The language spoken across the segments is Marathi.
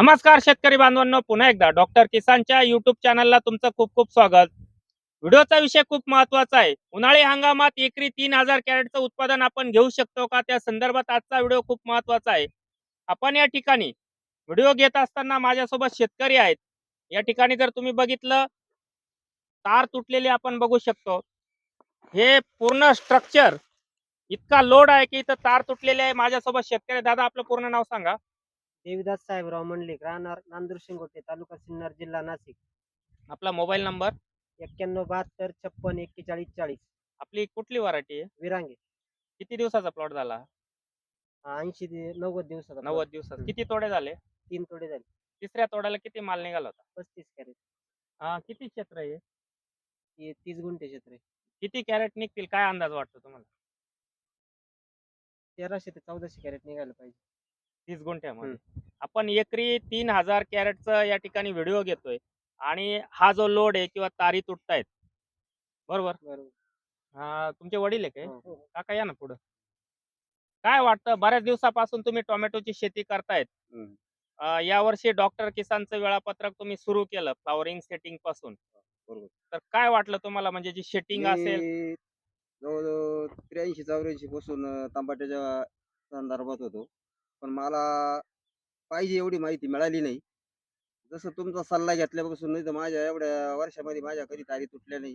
नमस्कार शेतकरी बांधवांनो पुन्हा एकदा डॉक्टर किसानच्या युट्यूब चॅनलला तुमचं खूप खूप स्वागत. व्हिडिओचा विषय खूप महत्त्वाचा आहे. उन्हाळी हंगामात एकरी तीन हजार कॅरेटचं उत्पादन आपण घेऊ शकतो का? त्या संदर्भात आजचा व्हिडिओ खूप महत्त्वाचा आहे. आपण या ठिकाणी व्हिडिओ घेत असताना माझ्यासोबत शेतकरी आहेत. या ठिकाणी जर तुम्ही बघितलं तार तुटलेली आपण बघू शकतो. हे पूर्ण स्ट्रक्चर इतका लोड आहे की इथं तार तुटलेले आहे. माझ्यासोबत शेतकरी दादा आपलं पूर्ण नाव सांगा. देविदास साहेबराव मंडलिक राहणार नांदूर शिंगोटे तालुका सिन्नर जिल्हा नाशिक. आपला मोबाईल नंबर? एक्क्याण्णव बहात्तर छप्पन एक्केचाळीस चाळीस. आपली कुठली व्हरायटी आहे? विरांगे. किती दिवसाचा प्लॉट झाला? ऐंशी ते नव्वद दिवसाचा नव्वद दिवसात. किती तोडे झाले? तीन तोडे झाले. तिसऱ्या तोड्याला किती माल निघाला होता? पस्तीस कॅरेट. हा, किती क्षेत्र आहे? हे तीस गुंठे क्षेत्र आहे. किती कॅरेट निघतील? काय अंदाज वाटतो तुम्हाला? तेराशे ते चौदाशे कॅरेट निघायला पाहिजे. तीस गुंठ्यामध्ये. आपण एकरी तीन हजार कॅरेटचा या ठिकाणी व्हिडिओ घेतोय आणि हा जो लोड आहे किंवा तारी तुटतायत. बरोबर? बरोबर. हा, तुमचे वडील आहे काय? हो. काका या ना पुढं. काय वाटतं बऱ्याच दिवसापासून तुम्ही टोमॅटोची शेती करतायत. यावर्षी डॉक्टर किसानचं वेळापत्रक तुम्ही सुरू केलं फ्लॉवरिंग सेटिंगपासून. बरोबर. तर काय वाटलं तुम्हाला? म्हणजे जी सेटिंग असेल जवळजवळ त्र्याऐंशी चौऱ्याऐंशी पासून अं, टमाट्याच्या संदर्भात होतो. पण मला पाहिजे एवढी माहिती मिळाली नाही. जसं तुमचा सल्ला घेतल्यापासून नाही तर माझ्या एवढ्या वर्षामध्ये माझ्या कधी तारी तुटल्या नाही.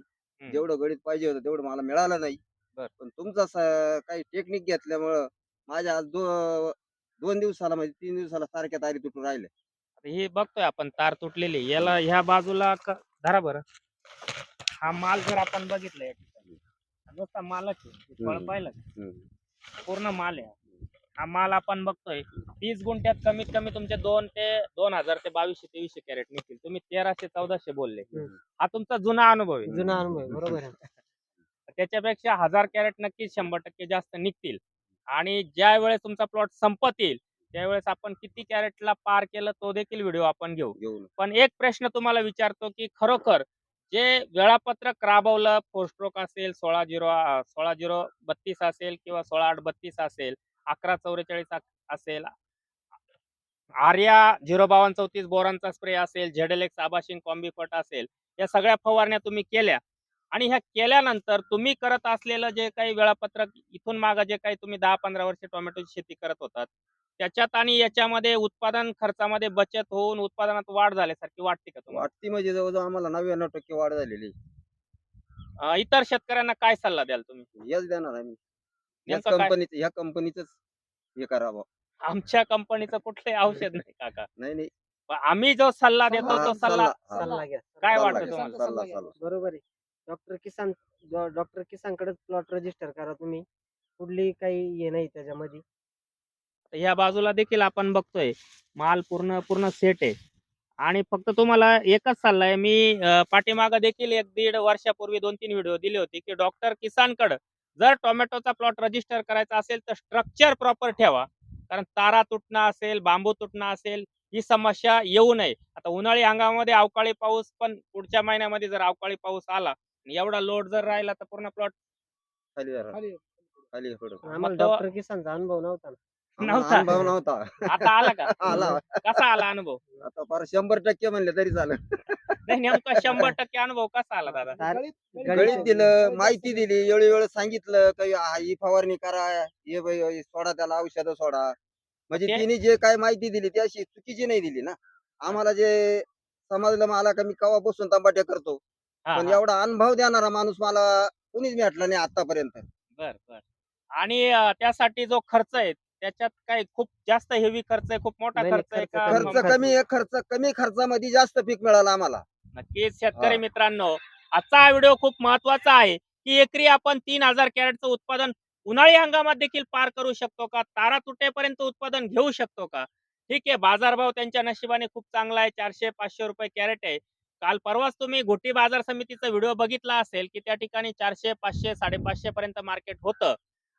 जेवढं गणित पाहिजे होतं तेवढं मला मिळालं नाही. पण तुमचा स- काही टेक्निक घेतल्यामुळं माझ्या आज दो दोन दिवसाला म्हणजे तीन दिवसाला सारख्या तारी तुटून राहिल्या. आता हे बघतोय आपण तार तुटलेली याला ह्या बाजूला क- धरा बरं. हा माल जर आपण बघितला या ठिकाणी नुसता मालच आहे. हे फळ हम्म. पाहिलं का? पूर्ण माल आहे. हा माल आपण बघतोय. तीस गुंठ्यात कमीत कमी तुमचे दोन ते दोन हजार ते बावीसशे तेवीसशे कॅरेट निघतील. तुम्ही तेराशे चौदाशे बोलले. हा तुमचा जुना अनुभव आहे. जुना अनुभव आहे, बरोबर आहे. त्याच्यापेक्षा हजार कॅरेट नक्कीच शंभर टक्के जास्त निघतील. आणि ज्या वेळेस तुमचा प्लॉट संपत येईल त्यावेळेस आपण किती कॅरेटला पार केलं तो देखील व्हिडिओ आपण घेऊ. घेऊन पण एक प्रश्न तुम्हाला विचारतो की खरोखर जे वेळापत्रक राबवलं फोर स्ट्रोक असेल सोळा झिरो सोळा झिरो बत्तीस असेल किंवा सोळा आठ बत्तीस असेल अकरा चौवेचाळीस असेल. आर्या झिरो बावन्न चौतीस बोरांचा स्प्रे असेल झेडेलेक्स आबाशिंग कॉम्बिफट असेल या सगळ्या फवारण्या तुम्ही केल्या. आणि ह्या केल्यानंतर तुम्ही करत असलेलं जे काही वेळापत्रक इथून मागं जे काही तुम्ही दहा पंधरा वर्ष टोमॅटोची शेती करत होतात त्याच्यात आणि याच्यामध्ये उत्पादन खर्चामध्ये बचत होऊन उत्पादनात वाढ झाल्यासारखी वाटते का तुम्हाला? वाटती म्हणजे जवळजवळ आम्हाला नव्याण्णव टक्के वाढ झालेली अं, इतर शेतकऱ्यांना काय सल्ला द्याल तुम्ही? हेच देणार आम्ही नेमकं काय? कंपनीचं ह्या कंपनीच हे करावं. आमच्या कंपनीचं कुठलंही औषध नाही काका. नाही नाही. पण आम्ही जो सल्ला देतो तो सल्ला सल्ला, हा. सल्ला घ्या. काय सल्ला वाटतं घ्या, तुम्हाला? सल्ला सल्ला बरोबर आहे. डॉक्टर किसान डॉक्टर किसानकडे प्लॉट रजिस्टर करा तुम्ही. कुठली काही हे नाही त्याच्यामध्ये. ह्या बाजूला देखील आपण बघतोय. माल पूर्ण पूर्ण सेट आहे. आणि फक्त तुम्हाला एकच सल्ला आहे. मी पाठीमागं देखील एक दीड वर्षापूर्वी दोन तीन व्हिडिओ दिले होते की डॉक्टर किसानकडं जर टोमॅटोचा प्लॉट रजिस्टर करायचा असेल तर स्ट्रक्चर प्रॉपर ठेवा. कारण तारा तुटणं असेल बांबू तुटणं असेल ही समस्या येऊ नये. आता उन्हाळी हंगामामध्ये अवकाळी पाऊस पण पुढच्या महिन्यामध्ये जर अवकाळी पाऊस आला आणि एवढा लोड जर राहिला तर पूर्ण प्लॉट खाली खाली. डॉक्टर किसानचा अनुभव नव्हता नव्हता. अनुभव नव्हता. आता आला का? आला. कसा आला अनुभव? आता फार शंभर टक्के म्हणले तरी चालेल. नाही नेमका शंभर टक्के अनुभव कसा आला दादा? गणित गणित- दिलं माहिती दिली वेळी वेळ सांगितलं काही हा, ही फवारणी करा हे बाई, हे सोडा त्याला औषध सोडा. म्हणजे ते- तिने जे काय माहिती दिली ती अशी चुकीची नाही दिली ना. आम्हाला जे समजलं मला का मी कवापासून तंबाट्या करतो? हा, पण हा. एवढा अनुभव देणारा माणूस मला कुणीच भेटला नाही आतापर्यंत. बर बर. आणि अं, त्यासाठी जो खर्च आहे त्याच्यात काय खूप जास्त हेवी खर्च आहे खूप मोठा नाही, खर्च आहे खर्च का? कमी- खर्च कमी आहे खर्च कमी खर्चामध्ये जास्त पीक मिळालं आम्हाला. नक्कीच शेतकरी हा. मित्रांनो आजचा हा व्हिडिओ खूप महत्त्वाचा आहे की एकरी आपण तीन हजार कॅरेटचं उत्पादन उन्हाळी हंगामात देखील पार करू शकतो का? तारा तुटेपर्यंत उत्पादन घेऊ शकतो का? ठीक आहे बाजारभाव त्यांच्या नशिबाने खूप चांगला आहे चारशे पाचशे रुपये कॅरेट आहे. काल परवाच तुम्ही घोटी बाजार समितीचा व्हिडिओ बघितला असेल की त्या ठिकाणी चारशे पाचशे साडेपाचशे पर्यंत मार्केट होतं.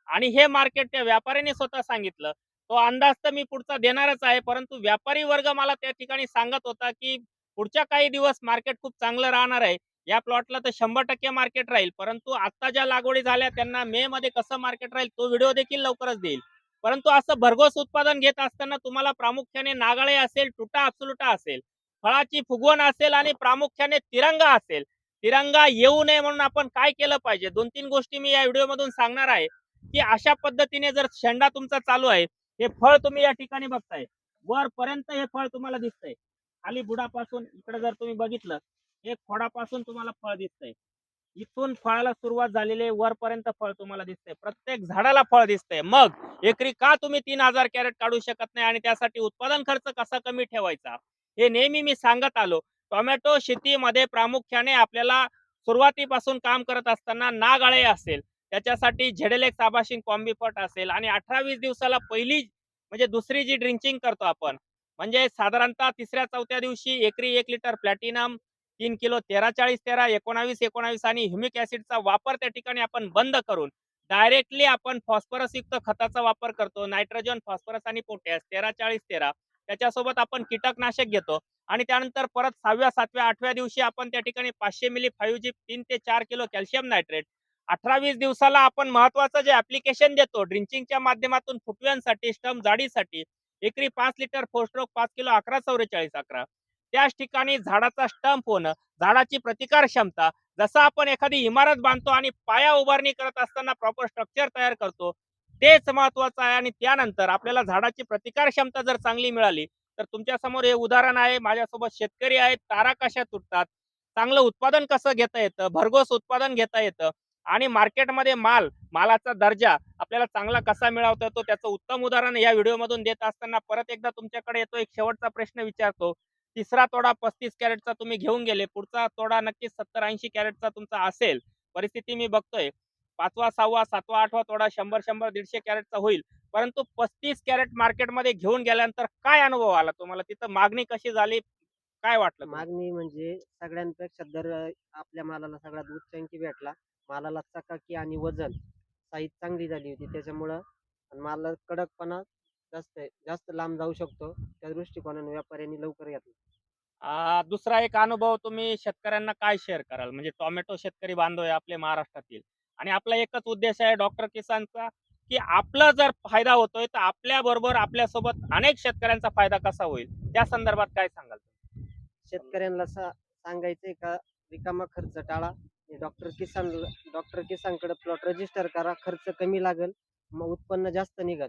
आणि हे मार्केट त्या व्यापाऱ्याने स्वतः सांगितलं. तो अंदाज तर मी पुढचा देणारच आहे परंतु व्यापारी वर्ग मला त्या ठिकाणी सांगत होता की पुढच्या काही दिवस मार्केट खूप चांगलं राहणार आहे. या प्लॉटला तर शंभर टक्के मार्केट राहील परंतु आता ज्या लागवडी झाल्या त्यांना मे मध्ये कसं मार्केट राहील तो व्हिडिओ देखील लवकरच देईल. परंतु असं भरघोस उत्पादन घेत असताना तुम्हाला प्रामुख्याने नागाळे असेल तुटा अब्सुलुटा असेल फळाची फुगवण असेल आणि प्रामुख्याने तिरंगा असेल. तिरंगा येऊ नये म्हणून आपण काय केलं पाहिजे? दोन तीन गोष्टी मी या व्हिडिओ मधून सांगणार आहे. की अशा पद्धतीने जर शेंडा तुमचा चालू आहे हे फळ तुम्ही या ठिकाणी बघताय. वरपर्यंत हे फळ तुम्हाला दिसतंय. खाली बुडापासून इकडे जर तुम्ही बघितलं हे खोडापासून तुम्हाला फळ दिसतंय. इथून फळाला सुरुवात झालेली आहे वरपर्यंत फळ तुम्हाला दिसतंय. प्रत्येक झाडाला फळ दिसतंय. मग एकरी का तुम्ही तीन हजार कॅरेट काढू शकत नाही आणि त्यासाठी उत्पादन खर्च कसा कमी ठेवायचा? हे नेहमी मी सांगत आलो. टोमॅटो शेतीमध्ये प्रामुख्याने आपल्याला सुरुवातीपासून काम करत असताना नागाळे असेल. त्याच्यासाठी झेडेलेक्स आबाशिंग कॉम्बिफट असेल आणि अठरा वीस दिवसाला पहिली म्हणजे दुसरी जी ड्रिंचिंग करतो आपण म्हणजे साधारणतः तिसऱ्या चौथ्या दिवशी एकरी एक लिटर प्लॅटिनम तीन किलो तेरा चाळीस तेरा एकोणावीस एकोणावीस आणि ह्युमिक ऍसिडचा वापर त्या ठिकाणी आपण बंद करून डायरेक्टली आपण फॉस्फरस युक्त खताचा वापर करतो नायट्रोजन फॉस्फरस आणि पोटॅश तेरा चाळीस तेरा. त्याच्यासोबत आपण कीटकनाशक घेतो आणि त्यानंतर परत सहाव्या सातव्या आठव्या दिवशी आपण त्या ठिकाणी पाचशे मिली फाईव्ह जी तीन ते चार किलो कॅल्शियम नायट्रेट अठरा वीस दिवसाला आपण महत्वाचं जे ऍप्लिकेशन देतो ड्रिंचिंगच्या माध्यमातून फुटव्यांसाठी स्टम जाडीसाठी एकरी पाच लिटर फोस्ट्रोक पाच किलो अकरा चौवेचाळीस अकरा. त्याच ठिकाणी झाडाचा स्टंप होणं झाडाची प्रतिकार क्षमता जसं आपण एखादी इमारत बांधतो आणि पाया उभारणी करत असताना प्रॉपर स्ट्रक्चर तयार करतो तेच महत्वाचं आहे. आणि त्यानंतर आपल्याला झाडाची प्रतिकार क्षमता जर चांगली मिळाली तर तुमच्यासमोर हे उदाहरण आहे. माझ्यासोबत शेतकरी आहेत तारा कशा तुटतात चांगलं उत्पादन कसं घेता येतं भरघोस उत्पादन घेता येतं आणि मार्केटमध्ये माल मालाचा दर्जा आपल्याला चांगला कसा मिळवता येतो त्याचं उत्तम उदाहरण या व्हिडिओमधून देत असताना परत एकदा तुमच्याकडे येतो एक शेवटचा प्रश्न विचारतो. तिसरा तोडा पस्तीस कॅरेटचा तुम्ही घेऊन गेले पुढचा तोडा नक्कीच सत्तर ऐंशी कॅरेटचा तुमचा असेल. परिस्थिती मी बघतोय. पाचवा सहावा सातवा आठवा तोडा शंभर शंभर दीडशे कॅरेटचा होईल. परंतु पस्तीस कॅरेट मार्केटमध्ये घेऊन गेल्यानंतर काय अनुभव आला तुम्हाला? तिथं मागणी कशी झाली? काय वाटलं मागणी म्हणजे सगळ्यांपेक्षा दर आपल्या मालाला सगळ्यात उच्चांकी भेटला. मालाला चकाकी आणि वजन साईज चांगली झाली होती. त्याच्यामुळं आणि माला कडकपणा जास्त आहे जास्त लांब जाऊ शकतो. त्या दृष्टिकोनाने व्यापाऱ्यांनी लवकर घेतला. आ, दुसरा एक अनुभव तुम्ही शेतकऱ्यांना काय शेअर कराल? म्हणजे टोमॅटो शेतकरी बांधव आहे आपले महाराष्ट्रातील. आणि आपला एकच उद्देश आहे डॉक्टर किसानचा की आपला जर फायदा होतोय तर आपल्या बरोबर आपल्यासोबत अनेक शेतकऱ्यांचा फायदा कसा होईल? त्या संदर्भात काय सांगाल शेतकऱ्यांना सा सांगायचंय का? रिकामा खर्च टाळा. डॉक्टर किसान डॉक्टर किसानकडे प्लॉट रजिस्टर करा खर्च कमी लागेल मग उत्पन्न जास्त निघेल.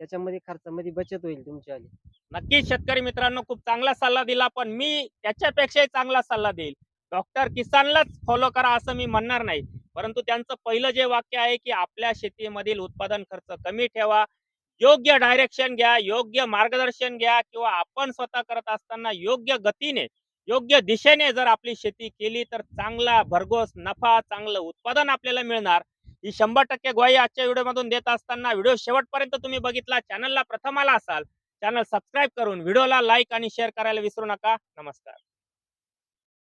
त्याच्यामध्ये खर्चामध्ये बचत होईल तुमची आली. नक्कीच शेतकरी मित्रांनो खूप चांगला सल्ला दिला पण मी त्याच्यापेक्षाही चांगला सल्ला देईल. डॉक्टर किसानलाच फॉलो करा असं मी म्हणणार नाही. परंतु त्यांचं पहिलं जे वाक्य आहे की आपल्या शेतीमधील उत्पादन खर्च कमी ठेवा योग्य डायरेक्शन घ्या योग्य मार्गदर्शन घ्या किंवा आपण स्वतः करत असताना योग्य गतीने योग्य दिशेने जर आपली शेती केली तर चांगला भरघोस नफा चांगलं उत्पादन आपल्याला मिळणार. ही शंभर टक्के ग्वाही आजच्या व्हिडिओमधून देत असताना व्हिडिओ शेवटपर्यंत तुम्ही बघितला. चॅनलला प्रथम आला असाल चॅनल सबस्क्राईब करून व्हिडिओला लाईक आणि शेअर करायला विसरू नका. नमस्कार.